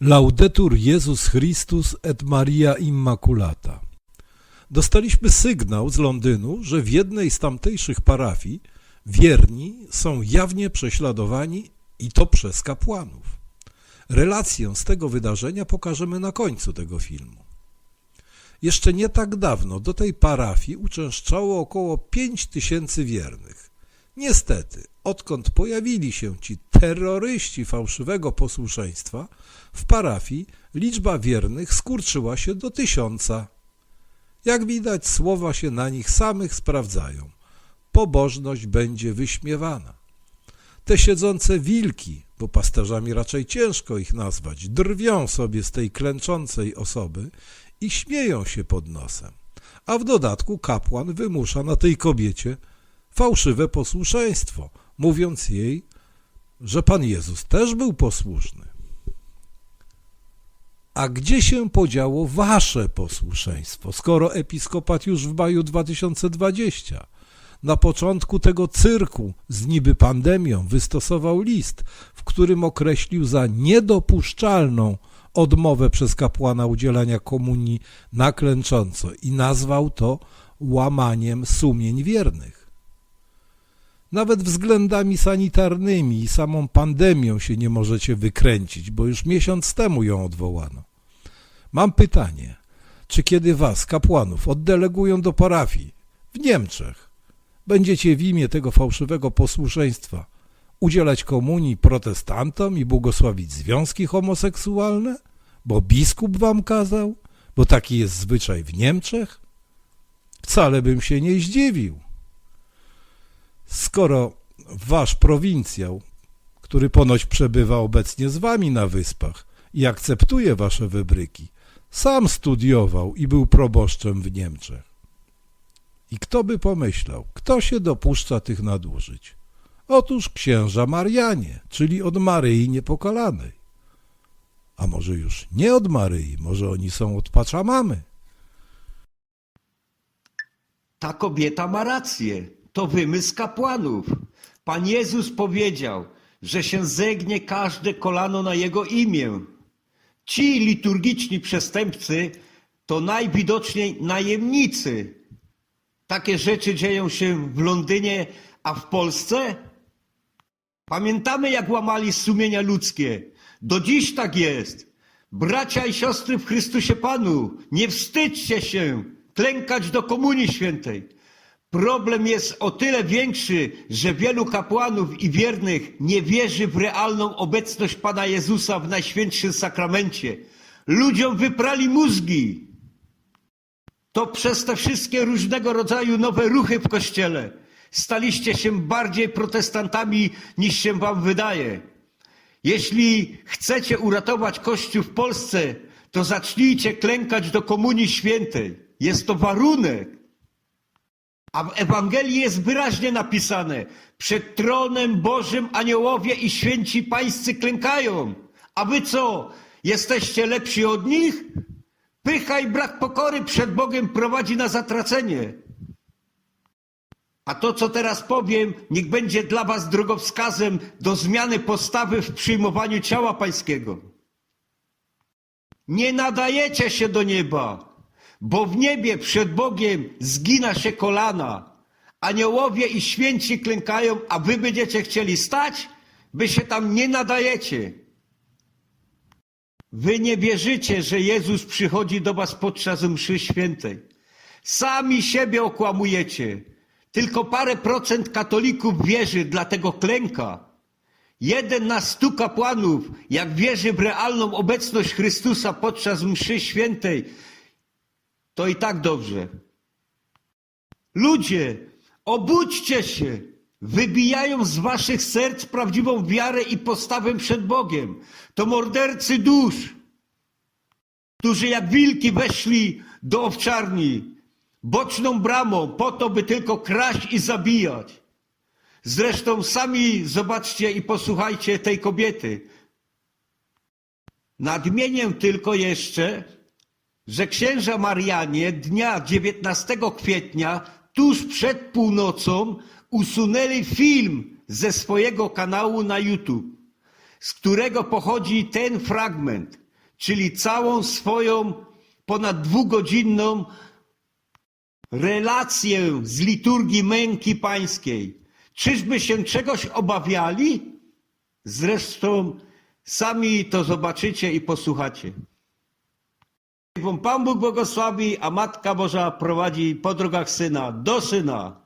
Laudetur Jezus Chrystus et Maria Immaculata. Dostaliśmy sygnał z Londynu, że w jednej z tamtejszych parafii wierni są jawnie prześladowani i to przez kapłanów. Relację z tego wydarzenia pokażemy na końcu tego filmu. Jeszcze nie tak dawno do tej parafii uczęszczało około 5 tysięcy wiernych. Niestety, odkąd pojawili się ci terroryści fałszywego posłuszeństwa, w parafii liczba wiernych skurczyła się do tysiąca. Jak widać, słowa się na nich samych sprawdzają. Pobożność będzie wyśmiewana. Te siedzące wilki, bo pasterzami raczej ciężko ich nazwać, drwią sobie z tej klęczącej osoby i śmieją się pod nosem. A w dodatku kapłan wymusza na tej kobiecie fałszywe posłuszeństwo, mówiąc jej, że Pan Jezus też był posłuszny. A gdzie się podziało wasze posłuszeństwo, skoro episkopat już w maju 2020 na początku tego cyrku z niby pandemią wystosował list, w którym określił za niedopuszczalną odmowę przez kapłana udzielania komunii na klęcząco i nazwał to łamaniem sumień wiernych. Nawet względami sanitarnymi i samą pandemią się nie możecie wykręcić, bo już miesiąc temu ją odwołano. Mam pytanie, czy kiedy was, kapłanów, oddelegują do parafii w Niemczech, będziecie w imię tego fałszywego posłuszeństwa udzielać komunii protestantom i błogosławić związki homoseksualne? Bo biskup wam kazał? Bo taki jest zwyczaj w Niemczech? Wcale bym się nie zdziwił. Skoro wasz prowincjał, który ponoć przebywa obecnie z wami na wyspach i akceptuje wasze wybryki, sam studiował i był proboszczem w Niemczech. I kto by pomyślał, kto się dopuszcza tych nadużyć? Otóż księża Marianie, czyli od Maryi Niepokalanej. A może już nie od Maryi, może oni są od Paczamamy. Ta kobieta ma rację. To wymysł kapłanów. Pan Jezus powiedział, że się zegnie każde kolano na Jego imię. Ci liturgiczni przestępcy to najwidoczniej najemnicy. Takie rzeczy dzieją się w Londynie, a w Polsce? Pamiętamy, jak łamali sumienia ludzkie. Do dziś tak jest. Bracia i siostry w Chrystusie Panu, nie wstydźcie się klękać do Komunii Świętej. Problem jest o tyle większy, że wielu kapłanów i wiernych nie wierzy w realną obecność Pana Jezusa w Najświętszym Sakramencie. Ludziom wyprali mózgi. To przez te wszystkie różnego rodzaju nowe ruchy w Kościele staliście się bardziej protestantami niż się wam wydaje. Jeśli chcecie uratować Kościół w Polsce, to zacznijcie klękać do Komunii Świętej. Jest to warunek. A w Ewangelii jest wyraźnie napisane: Przed tronem Bożym aniołowie i święci pańscy klękają. A wy co? Jesteście lepsi od nich? Pycha i brak pokory przed Bogiem prowadzi na zatracenie. A to, co teraz powiem, niech będzie dla was drogowskazem do zmiany postawy w przyjmowaniu ciała pańskiego. Nie nadajecie się do nieba, bo w niebie przed Bogiem zgina się kolana. Aniołowie i święci klękają, a wy będziecie chcieli stać? Wy się tam nie nadajecie. Wy nie wierzycie, że Jezus przychodzi do was podczas mszy świętej. Sami siebie okłamujecie. Tylko parę procent katolików wierzy, dlatego klęka. Jeden na stu kapłanów, jak wierzy w realną obecność Chrystusa podczas mszy świętej, to i tak dobrze. Ludzie, obudźcie się! Wybijają z waszych serc prawdziwą wiarę i postawę przed Bogiem. To mordercy dusz, którzy jak wilki weszli do owczarni boczną bramą po to, by tylko kraść i zabijać. Zresztą sami zobaczcie i posłuchajcie tej kobiety. Nadmienię tylko jeszcze, że księża Marianie dnia 19 kwietnia, tuż przed północą, usunęli film ze swojego kanału na YouTube, z którego pochodzi ten fragment. czyli całą swoją ponad dwugodzinną relację z liturgii męki pańskiej. Czyżby się czegoś obawiali? Zresztą sami to zobaczycie i posłuchacie. Pan Bóg błogosławi, a Matka Boża prowadzi po drogach Syna do Syna.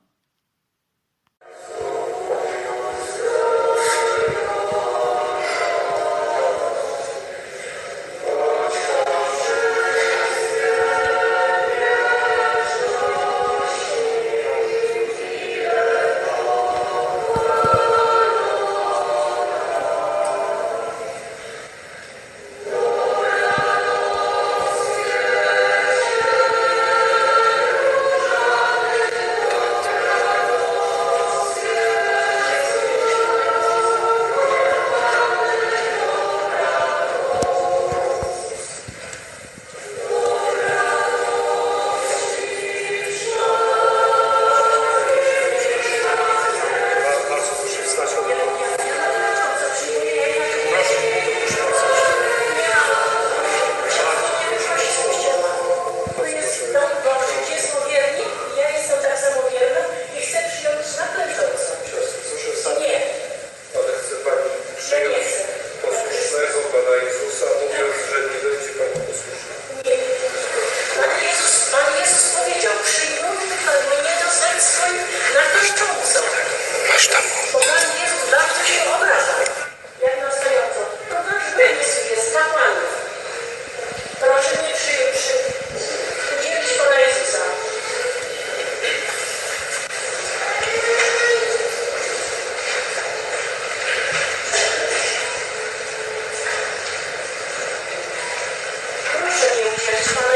Thanks for